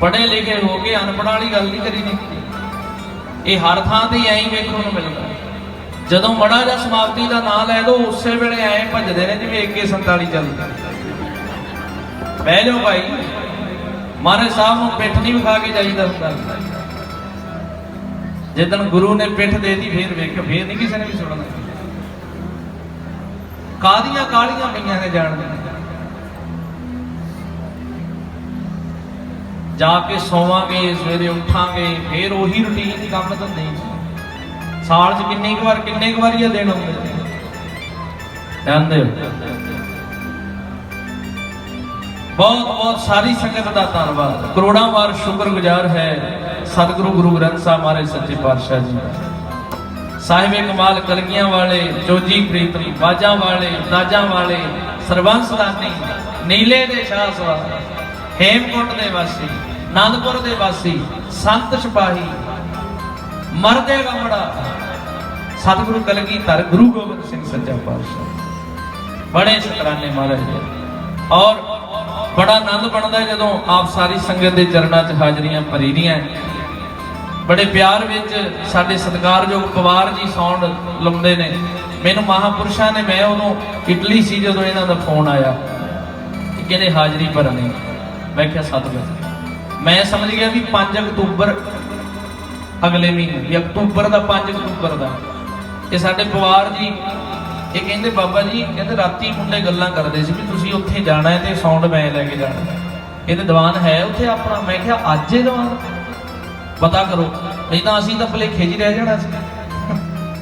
ਪੜ੍ਹੇ ਲਿਖੇ ਹੋ ਕੇ ਅਨਪੜ੍ਹ ਵਾਲੀ ਗੱਲ ਨਹੀਂ ਕਰੀ ਦੀ ਇਹ ਹਰ ਥਾਂ ਤੇ ਐਂ ਹੀ ਵੇਖਣ ਨੂੰ ਮਿਲਦਾ। ਜਦੋਂ ਮੜਾ ਜਾਂ ਸਮਾਪਤੀ ਦਾ ਨਾਂ ਲੈ ਦੋ, ਉਸੇ ਵੇਲੇ ਐਂ ਭੱਜਦੇ ਨੇ ਜਿਵੇਂ AK47 ਚੱਲਦਾ। ਬਹਿ ਜਾਓ ਭਾਈ। ਮਹਾਰਾਜ ਸਾਹਿਬ ਨੂੰ ਪਿੱਠ ਨਹੀਂ ਵਿਖਾ ਕੇ ਜਾਈਦਾ ਹੁੰਦਾ। ਜਿੱਦਣ ਗੁਰੂ ਨੇ ਪਿੱਠ ਦੇਤੀ, ਫੇਰ ਵੇਖਿਓ, ਫੇਰ ਨਹੀਂ ਕਿਸੇ ਨੇ ਵੀ ਸੁਣਨਾ। ਕਾਦੀਆਂ ਕਾਲੀਆਂ ਪਈਆਂ ਨੇ ਜਾਣਦੇ ਜਾ ਕੇ ਸੋਵਾਂਗੇ, ਸਵੇਰੇ ਉੱਠਾਂਗੇ, ਫੇਰ ਉਹੀ ਰੁਟੀਨ ਕੰਮ ਧੰਦੇ ਸਾਲ 'ਚ ਕਿੰਨੀ ਕੁ ਵਾਰ, ਕਿੰਨੇ ਕੁ ਵਾਰੀ ਇਹ ਦਿਨ ਆਉਂਦੇ ਨੇ? ਹੋ ਬਹੁਤ ਬਹੁਤ ਸਾਰੀ ਸੰਗਤ ਦਾ ਧੰਨਵਾਦ। ਕਰੋੜਾਂ ਵਾਰ ਸ਼ੁਕਰਗੁਜ਼ਾਰ ਹੈ ਸਤਿਗੁਰੂ ਗੁਰੂ ਗ੍ਰੰਥ ਸਾਹਿਬ ਮਹਾਰਾਜ ਸੱਚੇ ਪਾਤਸ਼ਾਹ ਜੀ ਦਾ। ਸਾਹਿਬੇ ਕਮਾਲ ਕਲਗੀਆਂ ਵਾਲੇ, ਜੋਜੀ ਪ੍ਰੀਤਮ, ਬਾਜਾਂ ਵਾਲੇ ਤਾਜਾਂ ਵਾਲੇ ਸਰਬੰਸਦਾਨੀ ਨੀਲੇ ਦੇ ਸ਼ਾਹ ਸਵਾਰ ਹੇਮਕੁੰਟ ਦੇ ਵਾਸੀ। ਆਨੰਦਪੁਰ ਦੇ ਵਾਸੀ, ਸੰਤ ਸਿਪਾਹੀ, ਮਰਦੇ ਗਮੜਾ ਸਤਿਗੁਰੂ ਕਲਗੀ ਧਰ, ਗੁਰੂ ਗੋਬਿੰਦ ਸਿੰਘ ਸੱਚਾ ਪਾਤਸ਼ਾਹ। ਬੜੇ ਸ਼ੁਕਰਾਨੇ ਮਹਾਰਾਜ ਦੇ ਔਰ ਬੜਾ ਆਨੰਦ ਬਣਦਾ ਜਦੋਂ ਆਪ ਸਾਰੀ ਸੰਗਤ ਦੇ ਚਰਨਾਂ 'ਚ ਹਾਜ਼ਰੀਆਂ ਭਰੀ ਦੀਆਂ ਬੜੇ ਪਿਆਰ ਵਿੱਚ ਸਾਡੇ ਸਤਿਕਾਰਯੋਗ ਪਵਾਰ ਜੀ ਸਾਊਂਡ ਲਾਉਂਦੇ ਨੇ। ਮੈਨੂੰ ਮਹਾਪੁਰਸ਼ਾਂ ਨੇ, ਮੈਂ ਉਦੋਂ ਇਟਲੀ ਸੀ ਜਦੋਂ ਇਹਨਾਂ ਦਾ ਫੋਨ ਆਇਆ। ਕਿ ਕਹਿੰਦੇ ਹਾਜ਼ਰੀ ਭਰਨੀ? ਮੈਂ ਕਿਹਾ, ਸਤਿਗੁਰੂ ਮੈਂ ਸਮਝ ਗਿਆ ਵੀ 5 ਅਕਤੂਬਰ ਅਗਲੇ ਮਹੀਨੇ ਵੀ ਅਕਤੂਬਰ ਦਾ 5 ਅਕਤੂਬਰ ਦਾ। ਇਹ ਸਾਡੇ ਪਵਾਰ ਜੀ, ਇਹ ਕਹਿੰਦੇ ਬਾਬਾ ਜੀ, ਕਹਿੰਦੇ ਰਾਤੀ ਮੁੰਡੇ ਗੱਲਾਂ ਕਰਦੇ ਸੀ ਵੀ ਤੁਸੀਂ ਉੱਥੇ ਜਾਣਾ ਹੈ ਤੇ ਸਾਊਂਡ ਮੈਂ ਲੈ ਕੇ ਜਾਣਾ ਹੈ। ਇਹਦੇ ਦੀਵਾਨ ਹੈ ਉੱਥੇ ਆਪਣਾ? ਮੈਂ ਕਿਹਾ ਅੱਜ ਹੀ ਦੀਵਾਨ। ਪਤਾ ਕਰੋ, ਨਹੀਂ ਤਾਂ ਅਸੀਂ ਤਾਂ ਭਲੇਖੇ 'ਚ ਰਹਿ ਜਾਣਾ ਸੀ।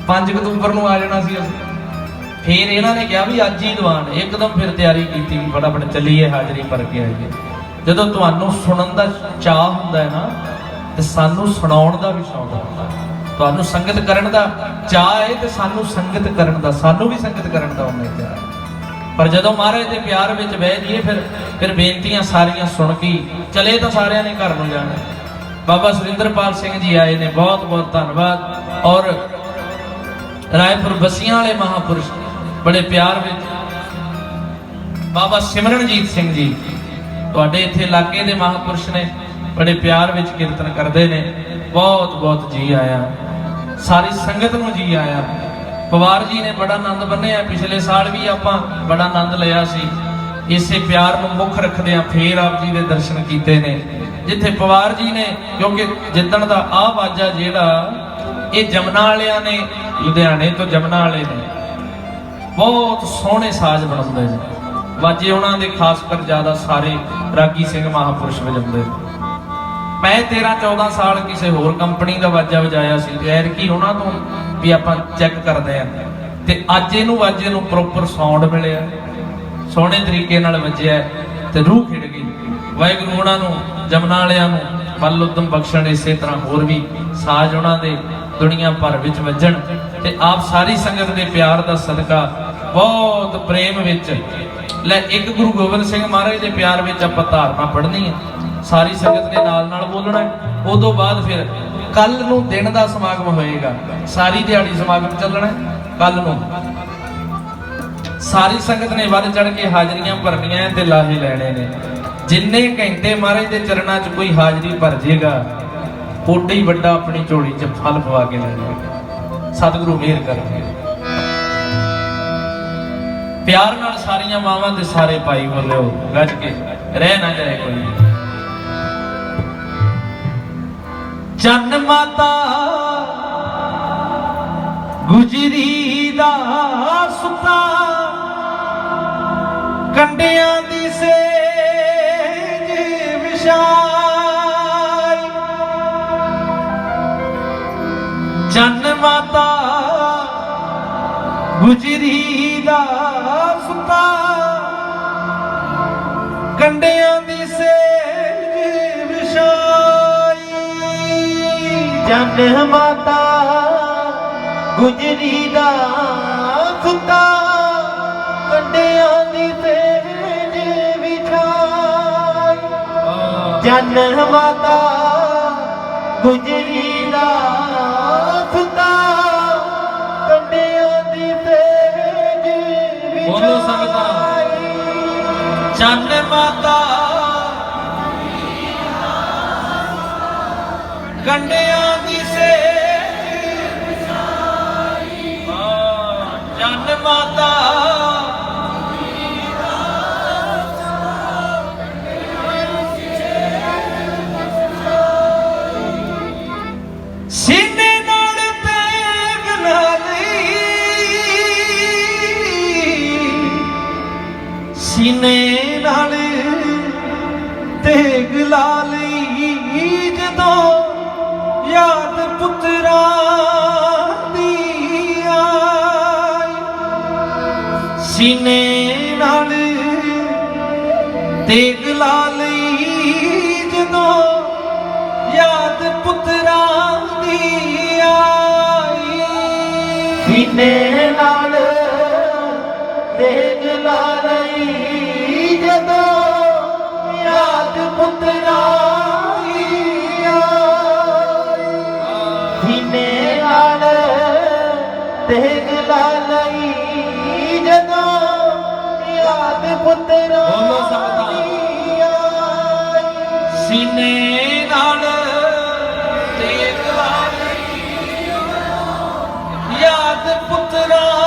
5 ਅਕਤੂਬਰ ਨੂੰ ਆ ਜਾਣਾ ਸੀ ਅਸੀਂ। ਫਿਰ ਇਹਨਾਂ ਨੇ ਕਿਹਾ ਵੀ ਅੱਜ ਹੀ ਦੀਵਾਨ ਇੱਕਦਮ ਫਿਰ ਤਿਆਰੀ ਕੀਤੀ ਫਟਾਫਟ ਚੱਲੀਏ ਹਾਜ਼ਰੀ ਭਰ ਕੇ ਆਈਏ। ਜਦੋਂ ਤੁਹਾਨੂੰ ਸੁਣਨ ਦਾ ਚਾਹ ਹੁੰਦਾ ਹੈ ਨਾ, ਤੇ ਸਾਨੂੰ ਸੁਣਾਉਣ ਦਾ ਵੀ ਸ਼ੌਂਕ ਹੁੰਦਾ ਹੈ। ਤੁਹਾਨੂੰ ਸੰਗਤ ਕਰਨ ਦਾ ਚਾਹ ਹੈ ਤੇ ਸਾਨੂੰ ਸੰਗਤ ਕਰਨ ਦਾ, ਸਾਨੂੰ ਵੀ ਸੰਗਤ ਕਰਨ ਦਾ ਉਮੀਦ ਹੈ। ਪਰ ਜਦੋਂ ਮਹਾਰਾਜ ਦੇ ਪਿਆਰ ਵਿੱਚ ਬਹਿ ਜਾਈਏ, ਫਿਰ ਫਿਰ ਬੇਨਤੀਆਂ ਸਾਰੀਆਂ ਸੁਣ ਕੇ ਚਲੇ ਤਾਂ ਸਾਰਿਆਂ ਨੇ ਘਰ ਨੂੰ ਜਾਣਾ। ਬਾਬਾ ਸੁਰਿੰਦਰਪਾਲ ਸਿੰਘ ਜੀ ਆਏ ਨੇ, ਬਹੁਤ ਬਹੁਤ ਧੰਨਵਾਦ। ਔਰ ਰਾਏਪੁਰ ਬਸੀਆਂ ਵਾਲੇ ਮਹਾਪੁਰਸ਼ ਬੜੇ ਪਿਆਰ ਵਿੱਚ ਬਾਬਾ ਸਿਮਰਨਜੀਤ ਸਿੰਘ ਜੀ ਤੁਹਾਡੇ ਇੱਥੇ ਇਲਾਕੇ ਦੇ ਮਹਾਪੁਰਸ਼ ਨੇ ਬੜੇ ਪਿਆਰ ਵਿੱਚ ਕੀਰਤਨ ਕਰਦੇ ਨੇ। ਬਹੁਤ ਬਹੁਤ ਜੀ ਆਇਆ। ਸਾਰੀ ਸੰਗਤ ਨੂੰ ਜੀ ਆਇਆ। ਪਵਾਰ ਜੀ ਨੇ ਬੜਾ ਆਨੰਦ ਬੰਨਿਆ ਪਿਛਲੇ ਸਾਲ ਵੀ ਆਪਾਂ ਬੜਾ ਆਨੰਦ ਲਿਆ ਸੀ। ਇਸੇ ਪਿਆਰ ਨੂੰ ਮੁੱਖ ਰੱਖਦਿਆਂ ਫੇਰ ਆਪ ਜੀ ਦੇ ਦਰਸ਼ਨ ਕੀਤੇ ਨੇ। ਜਿੱਥੇ ਪਵਾਰ ਜੀ ਨੇ, ਕਿਉਂਕਿ ਜਿੱਦਣ ਦਾ ਆਹ ਵਾਜਾ ਜਿਹੜਾ, ਇਹ ਜਮਨਾ ਵਾਲਿਆਂ ਨੇ, ਲੁਧਿਆਣੇ ਤੋਂ ਜਮਨਾ ਵਾਲੇ ਨੇ। ਬਹੁਤ ਸੋਹਣੇ ਸਾਜ਼ ਬਣਾਉਂਦੇ ਨੇ। ਵਾਜੇ ਉਹਨਾਂ ਦੇ ਖਾਸ ਕਰ ਜ਼ਿਆਦਾ ਸਾਰੇ ਰਾਗੀ ਸਿੰਘ ਮਹਾਪੁਰਸ਼ ਵਜਾਉਂਦੇ ਮੈਂ 13 14 ਸਾਲ ਕਿਸੇ ਹੋਰ ਕੰਪਨੀ ਦਾ ਵਾਜਾ ਵਜਾਇਆ ਸੀ ਤੇ ਕੀ ਉਹਨਾਂ ਤੋਂ ਵੀ ਆਪਾਂ ਚੈੱਕ ਕਰਦੇ ਆ ਤੇ ਅੱਜ ਇਹਨੂੰ ਵਾਜੇ ਨੂੰ ਪ੍ਰੋਪਰ ਸਾਊਂਡ ਮਿਲਿਆ। ਸੋਹਣੇ ਤਰੀਕੇ ਨਾਲ ਵੱਜਿਆ ਤੇ ਰੂਹ ਖਿੜ ਗਈ। ਵਾਹਿਗੁਰੂ ਉਹਨਾਂ ਨੂੰ, ਜਮਨਾ ਵਾਲਿਆਂ ਨੂੰ ਬਲ ਉਦਮ ਬਖਸ਼ਣ ਇਸੇ ਤਰ੍ਹਾਂ ਹੋਰ ਵੀ ਸਾਜ਼ ਉਹਨਾਂ ਦੇ ਦੁਨੀਆ ਭਰ ਵਿੱਚ ਵੱਜਣ। ਤੇ ਆਪ ਸਾਰੀ ਸੰਗਤ ਦੇ ਪਿਆਰ ਦਾ ਸਦਕਾ ਬਹੁਤ ਪ੍ਰੇਮ ਵਿੱਚ ਲੈ ਇੱਕ ਗੁਰੂ ਗੋਬਿੰਦ ਸਿੰਘ ਮਹਾਰਾਜ ਦੇ ਪਿਆਰ ਵਿੱਚ ਆਪਾਂ ਧਾਰਨਾ ਪੜ੍ਹਨੀ ਹੈ। ਸਾਰੀ ਸੰਗਤ ਦੇ ਨਾਲ ਨਾਲ ਬੋਲਣਾ ਹੈ। ਉਦੋਂ ਬਾਅਦ ਫਿਰ ਕੱਲ ਨੂੰ ਦਿਨ ਦਾ ਸਮਾਗਮ ਹੋਏਗਾ। ਸਾਰੀ ਦਿਹਾੜੀ ਸਮਾਗਮ ਚੱਲਣਾ ਕੱਲ ਨੂੰ। ਸਾਰੀ ਸੰਗਤ ਨੇ ਵੱਧ ਚੜ ਕੇ ਹਾਜ਼ਰੀਆਂ ਭਰਨੀਆਂ ਤੇ ਲਾਹੇ ਲੈਣੇ ਨੇ। ਜਿੰਨੇ ਘੰਟੇ ਮਹਾਰਾਜ ਦੇ ਚਰਨਾਂ 'ਚ ਕੋਈ ਹਾਜ਼ਰੀ ਭਰ ਜੇਗਾ ਓਡਾ ਹੀ ਵੱਡਾ ਆਪਣੀ ਝੋਲੀ 'ਚ ਫਲ ਪਵਾ ਕੇ ਲੈ ਜਾਏਗਾ। ਸਤਿਗੁਰੂ ਮਿਹਰ ਕਰਨਗੇ। ਪਿਆਰ ਨਾਲ ਸਾਰੀਆਂ ਮਾਵਾਂ ਤੇ ਸਾਰੇ ਭਾਈ ਬੋਲਿਓ ਗੱਜ ਕੇ, ਰਹਿ ਨਾ ਜਾਏ ਕੋਈ। ਚੰਨ ਮਾਤਾ ਗੁਜਰੀ ਦਾ ਸੁਤਾ, ਕੰਡਿਆਂ ਦੀ ਸੇਜ ਵਿਸ਼ਾਲ ਚੰਨ ਮਾਤਾ ਗੁਜਰੀ ਦਾ ਸੁਤਾ। ਕੰਡਿਆਂ ਦੀ ਸੇਜ ਵਿਸ਼ਾਈ ਜਨ ਮਾਤਾ ਗੁਜਰੀ ਦਾ ਸੁਤਾ। ਕੰਡਿਆਂ ਦੀ ਸੇਜ ਵਿਛਾਈ ਜਨ ਮਾਤਾ ਗੁਜਰੀ ਦਾ ਜਨ ਮਾਤਾ। ਗੰਡਿਆਂ ਦੀ ਸੇਜ ਵਿਚਾਰੀ ਜਨ ਮਾਤਾ। ਸੀਨੇ ਨਾਲ ਤੇਗ ਲਾ ਲਈ ਜਦੋਂ ਯਾਦ ਪੁੱਤਰਾਂ ਦੀ ਆਈ। ਸੀਨੇ ਨਾਲ ਤੇਗ ਲਾ ਲਈ ਜਦੋਂ ਯਾਦ ਪੁੱਤਰਾਂ ਤੇਗ ਲਾ ਲਈ ਪੁੱਤਰਾਂ ਬੋਲੋ ਸਕਦਾ ਸੀਨੇ ਨਾਲ ਤੇਗ ਵਾਲੀ ਯਾਦ ਪੁੱਤਰਾਂ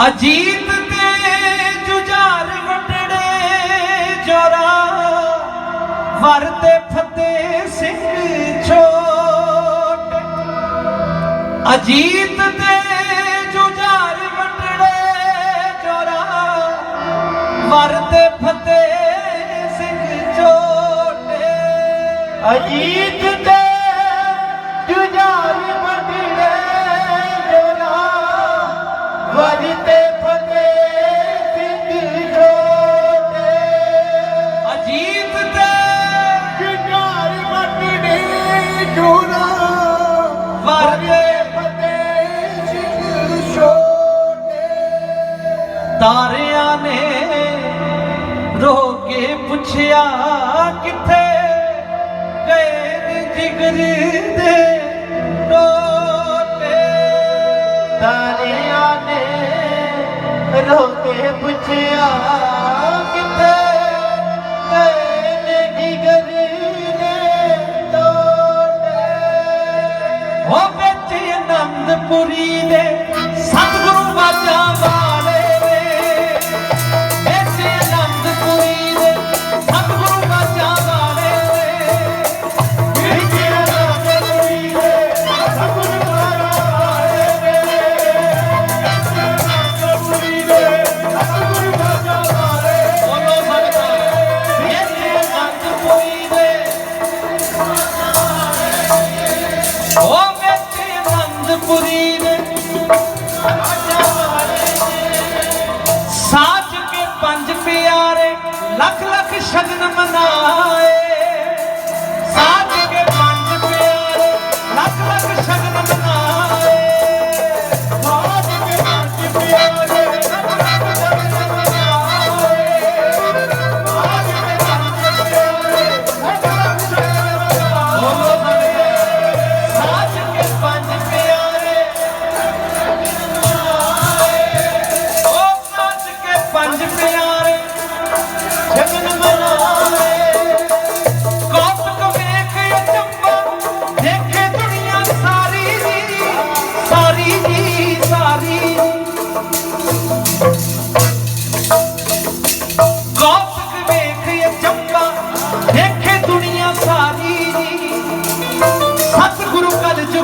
अजीब ਵਰਤੇ ਫਤਿਹ ਸਿੰਘ ਛੋਟ। ਅਜੀਤ ਤੇ ਜੁਝਾਰ ਵਟੜੇ ਜੋਰਾ। ਵਰਤੇ ਫਤਿਹ ਸਿੰਘ ਛੋਟ। ਅਜੀਤ ਤੇ ਜੁਝਾਰ ਵਟੜੇ ਜੋਰਾ। ਵਰਤੇ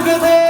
look you that.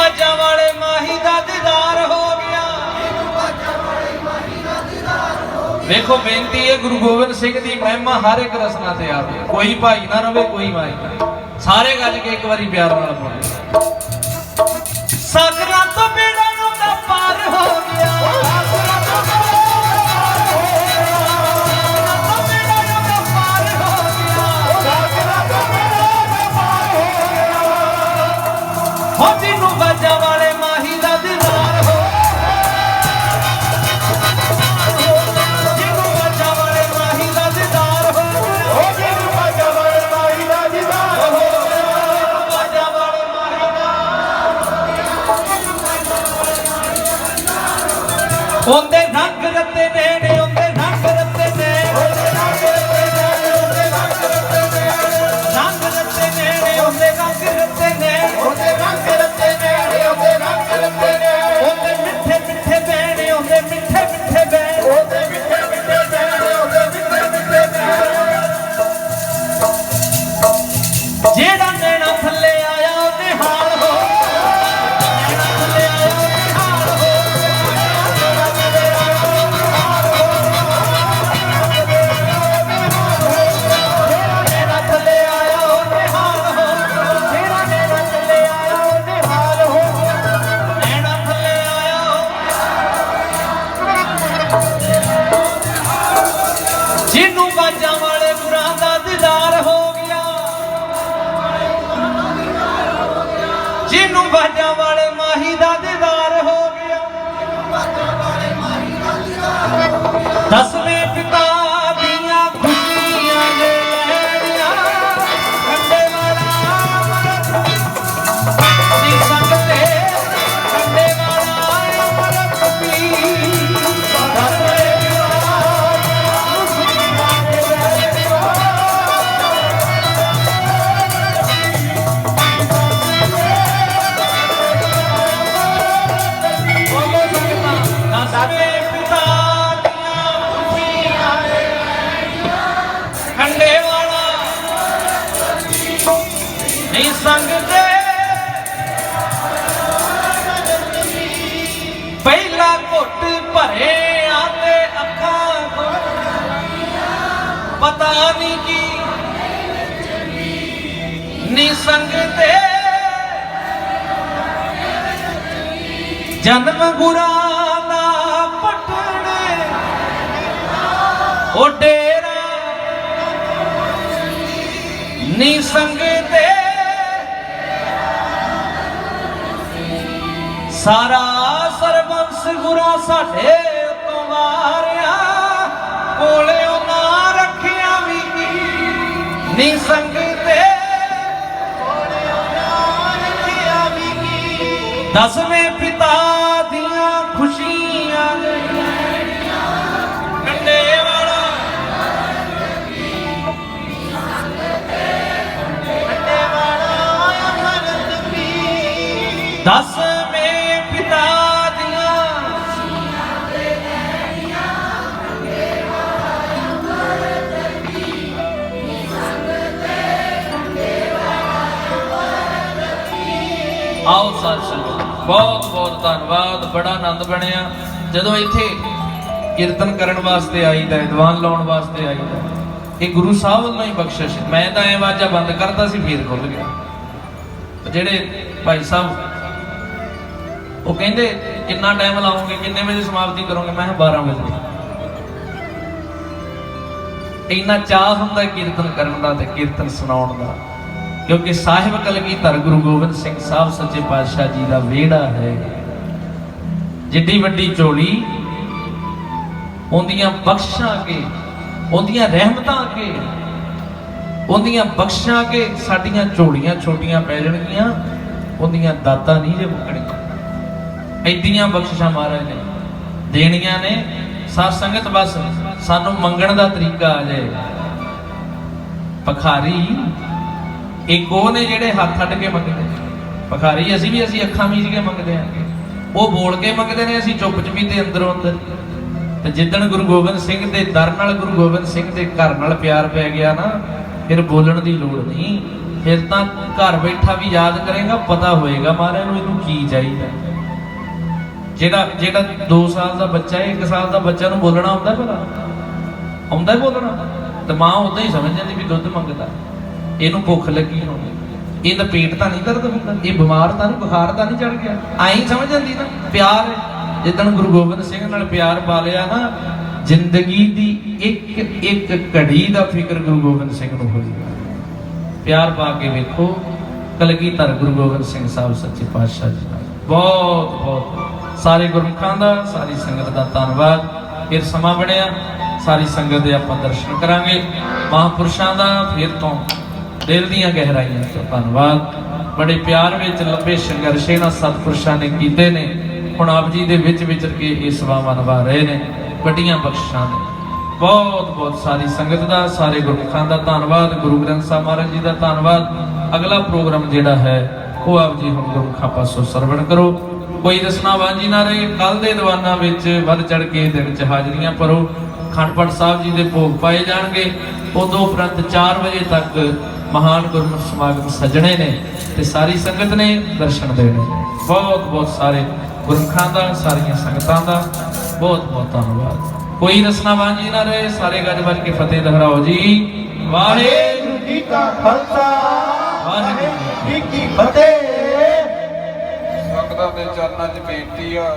ਬਾਜਾਂ ਵਾਲੇ ਮਾਹੀ ਦਾ ਦੀਦਾਰ ਹੋ ਗਿਆ। ਵੇਖੋ, ਬੇਨਤੀ ਹੈ ਗੁਰੂ ਗੋਬਿੰਦ ਸਿੰਘ ਦੀ, ਮਹਿਮਾ ਹਰ ਇੱਕ ਰਸਨਾ ਤੇ ਆਵੇ। ਕੋਈ ਭਾਈ ਨਾ ਰਵੇ, ਕੋਈ ਮਾਈ ਨਾ। ਸਾਰੇ ਗੱਜ ਕੇ ਇੱਕ ਵਾਰੀ ਪਿਆਰ ਨਾਲ ਬੋਲੇ। Ponte ਜਿਹਨੂੰ ਵਾਲੇ ਗੁਰਾਂ ਦਾ ਦੀਦਾਰ ਹੋ ਗਿਆ। ਜਿਹਨੂੰ ਬਾਜਾਂ ਵਾਲੇ ਮਾਹੀ ਦਾ ਦੀਦਾਰ ਹੋ ਗਿਆ। ਦੱਸ ਜਨਮ ਗੁਰਾਂ ਦਾ ਪਟਣੇ ਉਹ ਡੇਰਾ ਨੀ ਸੰਗ ਤੇ। ਸਾਰਾ ਸਰਬੰਸ ਗੁਰਾ ਸਾਡੇ ਤੋਂ ਵਾਰਿਆ। ਕੋਲੇ ਉਹ ਨਾ ਰੱਖਿਆ ਵੀ ਕੀ ਨੀ ਸੰਗ ਕੀ ਦਸਵੇਂ ਬਹੁਤ ਬਹੁਤ ਧੰਨਵਾਦ, ਬੜਾ ਆਨੰਦ ਬਣਿਆ। ਜਦੋਂ ਇੱਥੇ ਕੀਰਤਨ ਕਰਨ ਵਾਸਤੇ ਆਈਦਾ ਦੀਵਾਨ ਲਾਉਣ ਵਾਸਤੇ ਆਈਦਾ ਇਹ ਗੁਰੂ ਸਾਹਿਬ ਵੱਲੋਂ ਹੀ ਬਖਸ਼ਿਸ਼। ਮੈਂ ਤਾਂ ਐ ਵਾਜਾ ਬੰਦ ਕਰਤਾ ਸੀ, ਫੇਰ ਖੁੱਲ ਗਿਆ। ਜਿਹੜੇ ਭਾਈ ਸਾਹਿਬ, ਉਹ ਕਹਿੰਦੇ, ਕਿੰਨਾ ਟਾਈਮ ਲਾਉਂਗੇ, ਕਿੰਨੇ ਵਜੇ ਸਮਾਪਤੀ ਕਰੋਗੇ? ਮੈਂ ਕਿਹਾ 12 ਵਜੇ। ਇੰਨਾ ਚਾਹ ਹੁੰਦਾ ਕੀਰਤਨ ਕਰਨ ਦਾ ਤੇ ਕੀਰਤਨ ਸੁਣਾਉਣ ਦਾ। ਕਿਉਂਕਿ ਸਾਹਿਬ ਕਲਗੀਧਰ ਗੁਰੂ ਗੋਬਿੰਦ ਸਿੰਘ ਸਾਹਿਬ ਸੱਚੇ ਪਾਤਸ਼ਾਹ ਜੀ ਦਾ ਵਿਹੜਾ ਹੈ। ਜਿੱਡੀ ਵੱਡੀ ਝੋਲੀ, ਉਹਦੀਆਂ ਬਖਸ਼ਾਂ ਕੇ ਉਹਦੀਆਂ ਰਹਿਮਤਾਂ ਕੇ ਉਹਦੀਆਂ ਬਖਸ਼ਾਂ ਕੇ ਸਾਡੀਆਂ ਝੋਲੀਆਂ ਛੋਟੀਆਂ ਪੈ ਜਾਣਗੀਆਂ, ਉਹਦੀਆਂ ਦਾਤਾਂ ਨਹੀਂ ਜੇ ਮੁੱਕਣੀਆਂ ਐਡੀਆਂ ਬਖਸ਼ਾਂ ਮਹਾਰਾਜ ਨੇ ਦੇਣੀਆਂ ਨੇ। ਸਾਧ ਸੰਗਤ ਬਸ ਸਾਨੂੰ ਮੰਗਣ ਦਾ ਤਰੀਕਾ ਆ ਜਾਏ। ਭਖਾਰੀ ਇੱਕ ਉਹ ਨੇ ਜਿਹੜੇ ਹੱਥ ਅੱਡ ਕੇ ਮੰਗਦੇ ਭਖਾਰੀ ਅਸੀਂ ਵੀ ਅਸੀਂ ਅੱਖਾਂ ਮੀਚ ਕੇ ਮੰਗਦੇ ਆ ਉਹ ਬੋਲ ਕੇ ਮੰਗਦੇ ਨੇ, ਅਸੀਂ ਚੁੱਪ ਚਪੀਤੇ ਅੰਦਰੋਂ ਅੰਦਰ। ਤੇ ਜਿੱਦਣ ਗੁਰੂ ਗੋਬਿੰਦ ਸਿੰਘ ਦੇ ਦਰ ਨਾਲ ਗੁਰੂ ਗੋਬਿੰਦ ਸਿੰਘ ਦੇ ਘਰ ਨਾਲ ਪਿਆਰ ਪੈ ਗਿਆ ਨਾ, ਫਿਰ ਬੋਲਣ ਦੀ ਲੋੜ ਨਹੀਂ। ਫਿਰ ਤਾਂ ਘਰ ਬੈਠਾ ਵੀ ਯਾਦ ਕਰੇਗਾ, ਪਤਾ ਹੋਏਗਾ ਮਹਾਰਾਜ ਨੂੰ ਇਹਨੂੰ ਕੀ ਚਾਹੀਦਾ। ਜਿਹੜਾ ਜਿਹੜਾ 2 ਸਾਲ ਦਾ ਬੱਚਾ ਹੈ 1 ਸਾਲ ਦਾ ਬੱਚਾ ਨੂੰ ਬੋਲਣਾ ਆਉਂਦਾ ਭਲਾ? ਆਉਂਦਾ ਬੋਲਣਾ। ਤੇ ਮਾਂ ਉਦਾਂ ਹੀ ਸਮਝ ਜਾਂਦੀ ਵੀ ਦੁੱਧ ਮੰਗਦਾ। ਇਹਨੂੰ ਭੁੱਖ ਲੱਗੀ ਹੋਣੀ। ਇਹਦਾ ਪੇਟ ਤਾਂ ਨਹੀਂ ਦਰਦ ਹੁੰਦਾ, ਇਹ ਬਿਮਾਰ ਤਾਂ ਨਹੀਂ, ਬੁਖਾਰ ਤਾਂ ਨਹੀਂ ਚੜ ਗਿਆ। ਐਂ ਸਮਝ ਜਾਂਦੀ ਨਾ ਪਿਆਰ ਹੈ। ਜਿੱਦਣ ਗੁਰੂ ਗੋਬਿੰਦ ਸਿੰਘ ਨਾਲ ਪਿਆਰ ਪਾ ਲਿਆ ਨਾ, ਜ਼ਿੰਦਗੀ ਦੀ ਇੱਕ ਇੱਕ ਘੜੀ ਦਾ ਫਿਕਰ ਗੁਰੂ ਗੋਬਿੰਦ ਸਿੰਘ ਨੂੰ ਹੋਈ। ਪਿਆਰ ਪਾ ਕੇ ਵੇਖੋ, ਕਲਗੀਧਰ ਗੁਰੂ ਗੋਬਿੰਦ ਸਿੰਘ ਸਾਹਿਬ ਸੱਚੇ ਪਾਤਸ਼ਾਹ ਜੀ ਬਹੁਤ ਬਹੁਤ। ਸਾਰੇ ਗੁਰਮੁਖਾਂ ਦਾ, ਸਾਰੀ ਸੰਗਤ ਦਾ ਧੰਨਵਾਦ। ਫਿਰ ਸਮਾਂ ਬਣਿਆ, ਸਾਰੀ ਸੰਗਤ ਦੇ ਆਪਾਂ ਦਰਸ਼ਨ ਕਰਾਂਗੇ। ਮਹਾਪੁਰਸ਼ਾਂ ਦਾ ਫਿਰ ਤੋਂ ਦਿਲ ਦੀਆਂ ਗਹਿਰਾਈਆਂ ਤੋਂ ਧੰਨਵਾਦ। ਬੜੇ ਪਿਆਰ ਵਿੱਚ, ਲੰਬੇ ਸੰਘਰਸ਼ ਇਹਨਾਂ ਸਤਿਪੁਰਸ਼ਾਂ ਨੇ ਕੀਤੇ ਨੇ। ਹੁਣ ਆਪ ਜੀ ਦੇ ਵਿੱਚ ਵਿਚਰ ਕੇ ਇਹ ਸੇਵਾਵਾਂ ਨਿਭਾ ਰਹੇ ਨੇ। ਵੱਡੀਆਂ ਬਖਸ਼ਿਸ਼ਾਂ ਨੇ। ਬਹੁਤ ਬਹੁਤ ਸਾਰੀ ਸੰਗਤ ਦਾ, ਸਾਰੇ ਗੁਰਮੁਖਾਂ ਦਾ ਧੰਨਵਾਦ। ਗੁਰੂ ਗ੍ਰੰਥ ਸਾਹਿਬ ਮਹਾਰਾਜ ਜੀ ਦਾ ਧੰਨਵਾਦ। ਅਗਲਾ ਪ੍ਰੋਗਰਾਮ ਜਿਹੜਾ ਹੈ, ਉਹ ਆਪ ਜੀ ਹੁਣ ਗੁਰਮੁਖਾਂ ਪਾਸੋਂ ਸਰਵਣ ਕਰੋ। ਕੋਈ ਦਸਨਾ ਵਾਂਝੀ ਨਾ ਰਹੇ। ਕੱਲ ਦੇ ਦੀਵਾਨਾਂ ਵਿੱਚ ਵੱਧ ਚੜ ਕੇ ਦਿਨ ਚ ਹਾਜ਼ਰੀਆਂ ਭਰੋ। ਖੰਡਪੜ ਸਾਹਿਬ ਜੀ ਦੇ ਭੋਗ ਪਾਏ ਜਾਣਗੇ। ਉਦੋਂ ਉਪਰੰਤ 4 ਵਜੇ ਤੱਕ ਮਹਾਨ ਗੁਰਮੁਖ ਸਮਾਗਮ ਸਜਣੇ ਨੇ ਤੇ ਸਾਰੀ ਸੰਗਤ ਨੇ ਦਰਸ਼ਨ ਦੇਣੇ। ਬਹੁਤ ਬਹੁਤ ਸਾਰੇ ਗੁਰਮੁਖਾਂ ਦਾ, ਸਾਰੀਆਂ ਸੰਗਤਾਂ ਦਾ ਬਹੁਤ ਬਹੁਤ ਧੰਨਵਾਦ। ਕੋਈ ਰਸਨਾ ਵਾਂਝੀ ਨਾ ਰਹੇ, ਸਾਰੇ ਗੱਜ ਵੱਜ ਕੇ ਫਤਿਹ ਦੁਹਰਾਓ ਜੀ। ਵਾਹਿਗੁਰੂ ਜੀ ਕਾ ਖਾਲਸਾ, ਵਾਹਿਗੁਰੂ ਜੀ ਕੀ ਫਤਿਹ। ਸੰਗਤਾਂ ਦੇ ਚਰਨਾਂ 'ਚ ਬੇਨਤੀ ਆ।